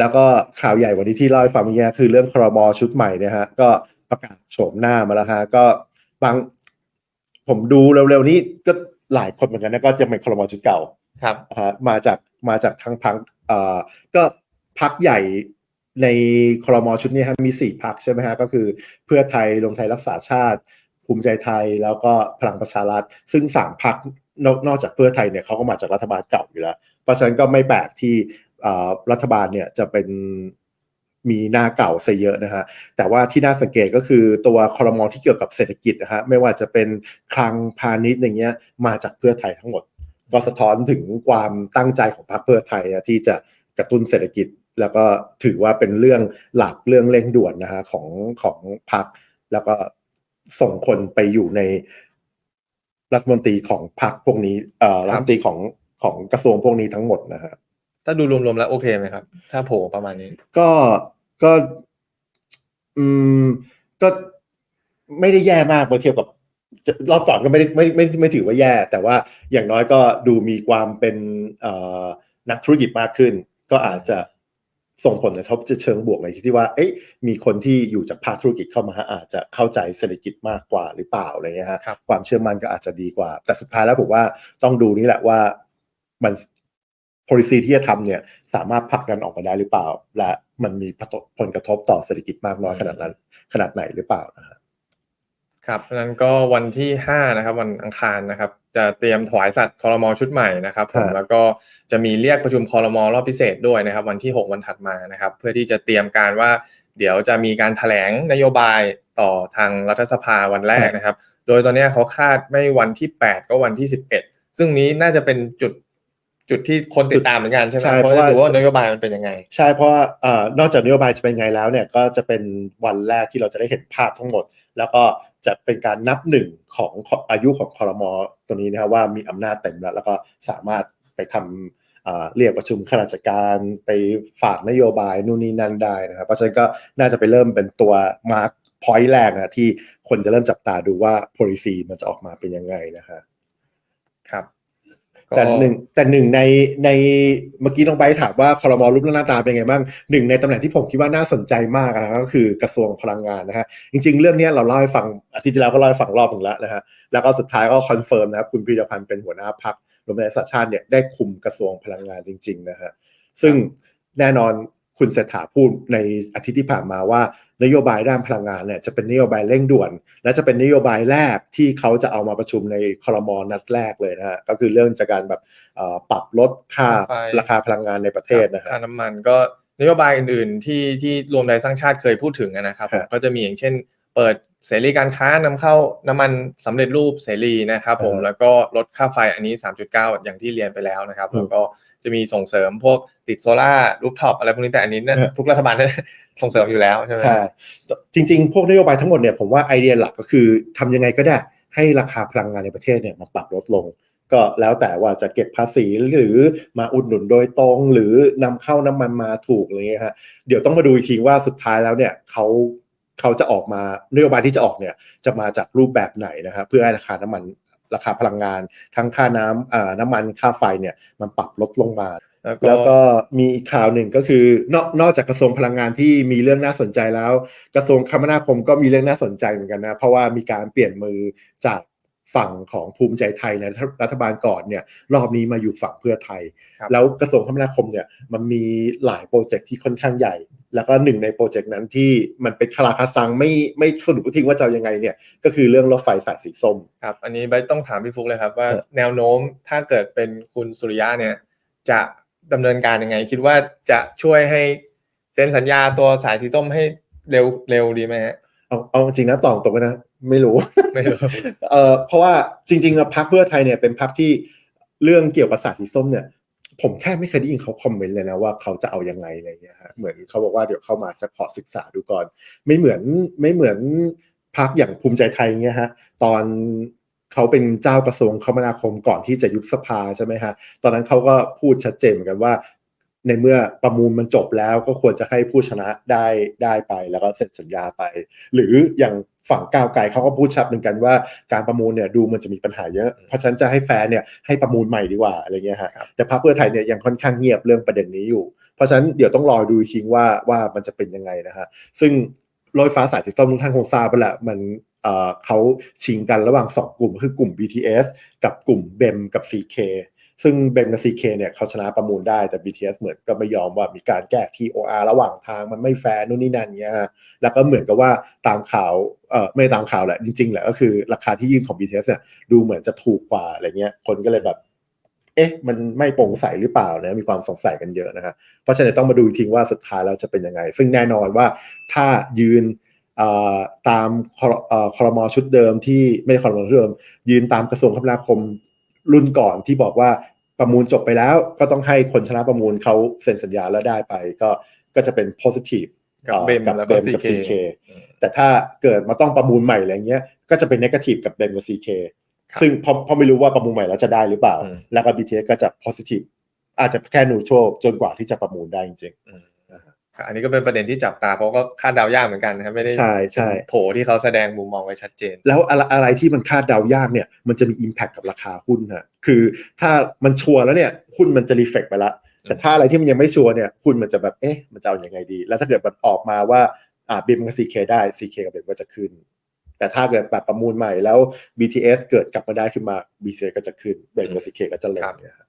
แล้วก็ข่าวใหญ่วันนี้ที่เล่าให้ฟังเมื่อกี้คือเรื่องครมชุดใหม่เนี่ยฮะก็ประกาศโฉมหน้ามาแล้วฮะก็บางผมดูเร็วๆนี้ก็หลายคนเหมือนกันนะก็จะเป็นครมชุดเก่าครับอ่ามาจากมาจากทั้งพักเอ่อก็พักใหญ่ในครมชุดนี้ฮะมีสี่พักใช่ไหมฮะก็คือเพื่อไทยรวมไทยรักษาชาติ ภูมิใจไทยแล้วก็พลังประชารัฐ ซึ่งสามพักนอกนอกจากเพื่อไทยเนี่ยเขาก็มาจากรัฐบาลเก่าอยู่แล้ว เพราะฉะนั้นก็ไม่แปลกที่อ่า รัฐบาลเนี่ยจะเป็นมีหน้าเก่าซะเยอะนะฮะ แต่ว่าที่น่าสังเกตก็คือตัวคอรมอที่เกี่ยวกับเศรษฐกิจนะฮะ ไม่ว่าจะเป็นคลังพาณิชย์อย่างเงี้ย มาจากเพื่อไทยทั้งหมด ก็สะท้อนถึงความตั้งใจของพรรคเพื่อไทยอะที่จะกระตุ้นเศรษฐกิจ แล้วก็ถือว่าเป็นเรื่องหลักเรื่องเร่งด่วนนะฮะของของพรรค แล้วก็ส่งคนไปอยู่ในรัฐมนตรีของพรรคพวกนี้เอ่อรัฐมนตรีของของกระทรวงพวกนี้ทั้งหมดนะฮะ ถ้าดูรวมๆแล้วโอเคไหมครับ ถ้าโผล่ประมาณนี้ ก็ก็ อืม ก็ไม่ได้แย่มากเมื่อเทียบกับจะรอบก่อนก็ไม่ได้ไม่ไม่ไม่ถือว่าแย่ แต่ว่าอย่างน้อยก็ดูมีความเป็นเอ่อนักธุรกิจมากขึ้น ก็อาจจะส่งผลกระทบจะเชิงบวกในที่ที่ว่า เอ๊ะมีคนที่อยู่จากภาคธุรกิจเข้ามาอาจจะเข้าใจเศรษฐกิจมากกว่าหรือเปล่าอะไรเงี้ยฮะครับความเชื่อมั่นก็อาจจะดีกว่า แต่สุดท้ายแล้วผมว่าต้องดูนี่แหละว่ามัน policy ที่จะทำเนี่ยสามารถผลักดันออกมาได้หรือเปล่า และมันมีผลกระทบต่อเศรษฐกิจมากน้อยขนาดนั้นขนาดไหนหรือเปล่านะฮะครับเพราะฉะนั้นก็วันที่ห้านะครับวันอังคารนะครับ จะเตรียมถวายสัตว์คอรมอชุดใหม่นะครับผมฮะแล้วก็จะมีเรียกประชุมคอรมอรอบพิเศษด้วยนะครับ วันที่หกวันถัดมานะครับ เพื่อที่จะเตรียมการว่า เดี๋ยวจะมีการแถลงนโยบายต่อทางรัฐสภาวันแรกนะครับ โดยตอนเนี้ยเขาคาดไม่วันที่แปดก็วันที่สิบเอ็ดซึ่งนี้น่าจะเป็นจุด จุดที่คนติดตามเหมือนกันใช่ไหมใช่เพราะเพราะว่าจะดูว่านโยบายมันเป็นยังไง ใช่เพราะว่าเอ่อนอกจากนโยบายจะเป็นไงแล้วเนี่ยก็จะเป็นวันแรกที่เราจะได้เห็นภาพทั้งหมด แล้วก็จะเป็นการนับหนึ่งของอายุของคอรมอตัวนี้นะครับว่ามีอำนาจเต็มแล้ว แล้วก็สามารถไปทำอ่าเรียกประชุมข้าราชการไปฝากนโยบายนู่นนี่นั่นได้นะครับเพราะฉะนั้นก็น่าจะไปเริ่มเป็นตัวมาร์กพอยต์แรกนะที่คนจะเริ่มจับตาดูว่า policy มันจะออกมาเป็นยังไงนะฮะครับ แต่ก็หนึ่งแต่หนึ่งในในเมื่อกี้น้องไบร์ทถามว่าคอรมอรูปร่างหน้าตาเป็นไงบ้างหนึ่งในตำแหน่งที่ผมคิดว่าน่าสนใจมากอะก็คือกระทรวงพลังงานนะฮะจริง ๆ เรื่องเนี้ยเราเล่าให้ฟังอาทิตย์ที่แล้วก็เล่าให้ฟังรอบหนึ่งแล้วนะฮะแล้วก็สุดท้ายก็คอนเฟิร์มนะครับคุณพิรพันธ์เป็นหัวหน้าพักรวมไทยสร้างชาติเนี่ยได้คุมกระทรวงพลังงานจริง ๆ นะฮะซึ่งแน่นอน คุณเศรษฐาพูดในอาทิตย์ที่ผ่านมาว่า นโยบายด้านพลังงานเนี่ยจะเป็นนโยบายเร่งด่วน และจะเป็นนโยบายแรกที่เขาจะเอามาประชุมในครมนัดแรกเลยนะฮะก็คือเรื่องจากการแบบเอ่อปรับลดค่าค่าไฟราคาพลังงานในประเทศนะฮะค่าน้ำมันก็นโยบายอื่นๆที่ที่รวมไทยสร้างชาติเคยพูดถึงอะนะครับครับ ก็จะมีอย่างเช่น เปิด เสรีการค้านำเข้าน้ำมันสำเร็จรูปเสรีนะครับผมเออแล้วก็ลดค่าไฟอันนี้ 3.9 อย่างที่เรียนไปแล้วนะครับอืมแล้วก็จะมีส่งเสริมพวกติดโซล่ารูฟท็อปอะไรพวกนี้แต่อันนี้เนี่ยเออทุกรัฐบาลส่งเสริมอยู่แล้วใช่ไหมใช่จริง ๆ พวกนโยบายทั้งหมดเนี่ยผมว่าไอเดียหลักก็คือทำยังไงก็ได้ให้ราคาพลังงานในประเทศเนี่ยมันปรับลดลง ก็แล้วแต่ว่าจะเก็บภาษีหรือมาอุดหนุนโดยตรง หรือนำเข้าน้ำมันมาถูกอะไรเงี้ยฮะเดี๋ยวต้องมาดูอีกทีว่าสุดท้ายแล้วเนี่ยเขา เขาจะออกมานโยบายที่จะออกเนี่ยจะมาจากรูปแบบไหนนะครับเพื่อให้ราคาน้ำมันราคาพลังงาน ทั้งค่าน้ำอ่าน้ำมันค่าไฟเนี่ยมันปรับลดลงมาแล้วแล้วก็ก็มีอีกข่าวหนึ่งก็คือนอกนอกจากกระทรวงพลังงานที่มีเรื่องน่าสนใจแล้ว กระทรวงคมนาคมก็มีเรื่องน่าสนใจเหมือนกันนะ เพราะว่ามีการเปลี่ยนมือจาก ฝั่งของภูมิใจไทยในรัฐบาลก่อนเนี่ยรอบนี้มาอยู่ฝั่งเพื่อไทยครับแล้วกระทรวงคมนาคมเนี่ยมันมีหลายโปรเจกต์ที่ค่อนข้างใหญ่ แล้วก็หนึ่งในโปรเจกต์นั้นที่มันเป็นคาราคาซังไม่ไม่สรุปทิ้งว่าจะเอายังไงเนี่ยก็คือเรื่องรถไฟสายสีส้มครับอันนี้ใบร์ทต้องถามพี่ฟุกเลยครับว่าเออแนวโน้มถ้าเกิดเป็นคุณสุริยะเนี่ยจะดำเนินการยังไง คิดว่าจะช่วยให้เซ็นสัญญาตัวสายสีส้มให้เร็วเร็วดีไหมฮะ เอาเอาจริงนะตอบตรงกันนะไม่รู้ไม่รู้เอ่อเพราะว่าจริงๆอะพรรคเพื่อไทยเนี่ยเป็นพรรคที่เรื่องเกี่ยวกับสายสีส้มเนี่ย ผมแค่ไม่เคยได้ยินเขาคอมเมนต์เลยนะว่าเขาจะเอายังไงอะไรเงี้ยฮะเหมือนเขาบอกว่าเดี๋ยวเข้ามาจะขอศึกษาดูก่อน ไม่เหมือนไม่เหมือนพรรคอย่างภูมิใจไทยเงี้ยฮะตอนเขาเป็นเจ้ากระทรวงคมนาคมก่อนที่จะยุบสภาใช่ไหมฮะ ตอนนั้นเขาก็พูดชัดเจนเหมือนกันว่า ในเมื่อประมูลมันจบแล้วก็ควรจะให้ผู้ชนะได้ได้ไปแล้วก็เซ็นสัญญาไป หรืออย่างฝั่งก้าวไกลเขาก็พูดชัดเหมือนกันว่าการประมูลเนี่ยดูมันจะมีปัญหาเยอะ เพราะฉะนันจะให้แฟร์เนี่ยให้ประมูลใหม่ดีกว่าอะไรเงี้ยฮะครับแต่พรรคเพื่อไทยเนี่ยยังค่อนข้างเงียบเรื่องประเด็นนี้อยู่ เพราะฉะนั้นเดี๋ยวต้องรอดูจริงว่าว่ามันจะเป็นยังไงนะฮะซึ่งรถไฟฟ้าสายสีส้มทุกท่านคงทราบไปแหละมันเอ่อเขาชิงกันระหว่างสองกลุ่มคือกลุ่ม BTS กับกลุ่ม BEM กับ CK ซึ่ง BEM กับ CK เนี่ยเขาชนะประมูลได้แต่ BTS เหมือนก็ไม่ยอมว่ามีการแก้ TOR ระหว่างทางมันไม่แฟร์นู่นนี่นั่นเงี้ยแล้วก็เหมือนกับว่าตามข่าวเอ่อไม่ตามข่าวแหละจริงๆแหละก็คือราคาที่ยื่นของ BTS เนี่ยดูเหมือนจะถูกกว่าอะไรเงี้ยคนก็เลยแบบเอ๊ะมันไม่โปร่งใสหรือเปล่านะมีความสงสัยกันเยอะนะฮะเพราะฉะนั้นต้องมาดูอีกทีว่าสุดท้ายแล้วจะเป็นยังไง ซึ่งแน่นอนว่าถ้ายืนเอ่อตามครเอ่อครมอชุดเดิมที่ไม่ได้ครมชุดเดิม ยืนตามกระทรวงคมนาคม รุ่นก่อนที่บอกว่าประมูลจบไปแล้วก็ต้องให้คนชนะประมูลเขาเซ็นสัญญาแล้วได้ไป ก็ก็จะเป็น positive กับอ่อเบมกับแล้วเบก็มกับ CK CK แต่ถ้าเกิดมาต้องประมูลใหม่อะไรเงี้ย ก็จะเป็น negative กับเบมกับ CK ครับซึ่งพอพอไม่รู้ว่าประมูลใหม่แล้วจะได้หรือเปล่าอืมแล้วก็ BTS ก็จะ positive อาจจะแค่ neutral จนกว่าที่จะประมูลได้จริงอืม อันนี้ก็เป็นประเด็นที่จับตาเพราะก็คาดเดายากเหมือนกันนะครับไม่ได้ใช่ใช่เป็นโผที่เขาแสดงมุมมองไว้ชัดเจนๆแล้วอะไรอะไรที่มันคาดเดายากเนี่ยมันจะมี impact กับราคาหุ้นนะคือถ้ามันชัวร์แล้วเนี่ยหุ้นมันจะ reflect ไปแล้วแต่ถ้าอะไรที่มันยังไม่ชัวร์เนี่ยหุ้นมันจะแบบเอ๊ะมันจะเอาอย่างไงดี แล้วถ้าเกิดแบบออกมาว่าอ่าบิมกับ CK ได้ CK กับเบมก็จะขึ้น แต่ถ้าเกิดแบบประมูลใหม่แล้ว BTS เกิดกลับมาได้ขึ้นมา BTS ก็จะขึ้นเบมกับ CK ก็จะลงครับเนี่ยครับ